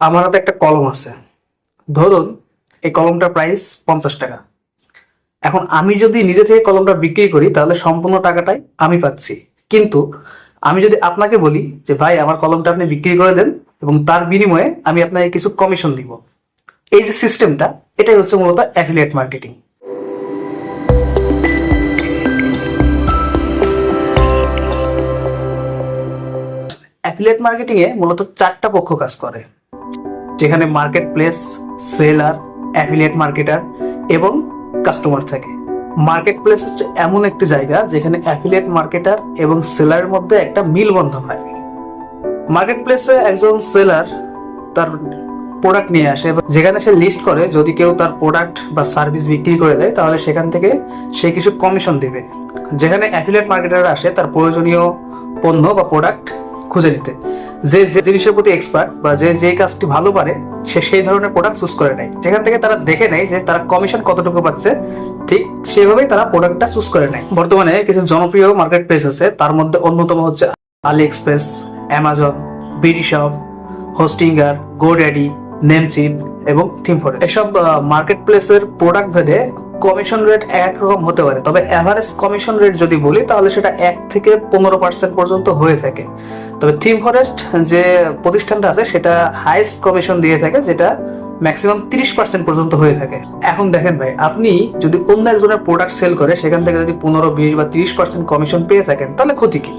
আমার হাতে একটা কলম আছে। ধরুন, এই কলমটার প্রাইস পঞ্চাশ টাকা। এখন আমি যদি নিজে থেকে কলমটা বিক্রি করি, তাহলে সম্পূর্ণ টাকাটাই আমি পাচ্ছি। কিন্তু আমি যদি আপনাকে বলি যে, ভাই, আমার কলমটা আপনি বিক্রি করে দেন এবং তার বিনিময়ে আমি আপনাকে কিছু কমিশন দিব। এই যে সিস্টেমটা এটাই হচ্ছে মূলত অ্যাফিলিয়েট মার্কেটিং অ্যাফিলিয়েট মার্কেটিং এ মূলত চারটা পক্ষ কাজ করে। যেখানে market place seller affiliate marketer এবং কাস্টমার থাকে। মার্কেট প্লেস হচ্ছে এমন একটি জায়গা যেখানে অ্যাফিলিয়েট মার্কেটার এবং সেলারের মধ্যে একটা মিলবন্ধন হয়। মার্কেট প্লেসে একজন সেলার তার প্রোডাক্ট নিয়ে আসে যেখানে সে লিস্ট করে, যদি কেউ তার প্রোডাক্ট বা সার্ভিস বিক্রি করে দেয়, তাহলে সেখান থেকে সে কিছু কমিশন দিবে। যেখানে অ্যাফিলিয়েট মার্কেটার আসে, তার প্রয়োজনীয় পণ্য বা প্রোডাক্ট খুঁজে নিতে। যে যে জিনিসের প্রতি এক্সপার্ট বা যে যে কাজটি ভালো পারে, সে সেই ধরনের প্রোডাক্ট চুজ করে নেয়। যেখান থেকে তারা দেখে নেয় যে তারা কমিশন কতটুকু পাচ্ছে, ঠিক সেভাবেই তারা প্রোডাক্টটা চুজ করে নেয়। বর্তমানে কিছু জনপ্রিয় মার্কেট প্লেস আছে, তার মধ্যে অন্যতম হচ্ছে AliExpress Amazon BD shop Hostinger GoDaddy Namecheap এবং থিমফোরেস এসব মার্কেট প্লেসের প্রোডাক্ট ভেদে কমিশন রেট এক রকম হতে পারে। তবে অ্যাভারেজ কমিশন রেট যদি বলি, তাহলে সেটা এক থেকে পনেরো পার্সেন্ট পর্যন্ত হয়ে থাকে। তবে থিম ফরেস্ট যে প্রতিষ্ঠানটা আছে, সেটা হাইস্ট কমিশন দিয়ে থাকে, যেটা ম্যাক্সিমাম তিরিশ পার্সেন্ট পর্যন্ত হয়ে থাকে। এখন দেখেন ভাই, আপনি যদি অন্য একজনের প্রোডাক্ট সেল করে, সেখান থেকে যদি পনেরো, বিশ বা তিরিশ পার্সেন্ট কমিশন পেয়ে থাকেন, তাহলে ক্ষতি কি?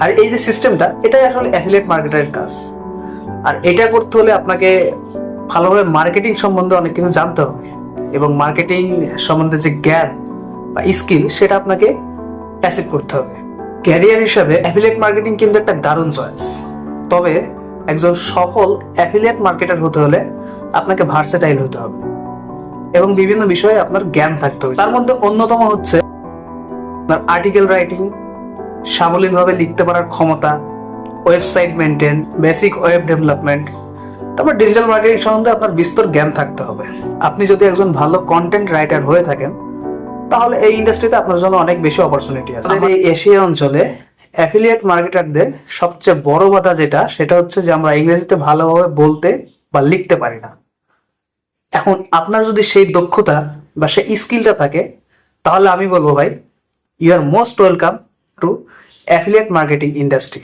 আর এই যে সিস্টেমটা এটাই আসলে অ্যাফিলিয়েট মার্কেটারের কাজ। আর এটা করতে হলে আপনাকে ভালোভাবে মার্কেটিং সম্বন্ধে অনেক কিছু জানতে হবে। এবং মার্কেটিং সম্বন্ধে যে জ্ঞান বা স্কিল সেটা আপনাকে অ্যাসিভ করতে হবে। ক্যারিয়ার হিসাবে অ্যাফিলিয়েট মার্কেটিং কিন্তু একটা দারুণ চয়েস তবে একজন সফল অ্যাফিলিয়েট মার্কেটার হতে হলে আপনাকে ভার্সেটাইল হতে হবে এবং বিভিন্ন বিষয়ে আপনার জ্ঞান থাকতে হবে। তার মধ্যে অন্যতম হচ্ছে আপনার আর্টিকেল রাইটিং সাবলীলভাবে লিখতে পারার ক্ষমতা website maintain basic web development তারপর ডিজিটাল মার্কেটিং সম্বন্ধে আপনার বিস্তর জ্ঞান থাকতে হবে। আপনি যদি একজন ভালো কন্টেন্ট রাইটার হয়ে থাকেন তাহলে এই ইন্ডাস্ট্রিতে আপনার জন্য অনেক বেশি অপরচুনিটি আছে। এই এশিয়া অঞ্চলে অ্যাফিলিয়েট মার্কেটারদের সবচেয়ে বড় বাধা যেটা সেটা হচ্ছে যে আমরা ইংরেজিতে ভালোভাবে বলতে বা লিখতে পারি না। এখন আপনার যদি সেই দক্ষতা বা সেই স্কিলটা থাকে তাহলে আমি বলব ভাই you are most welcome to affiliate marketing industry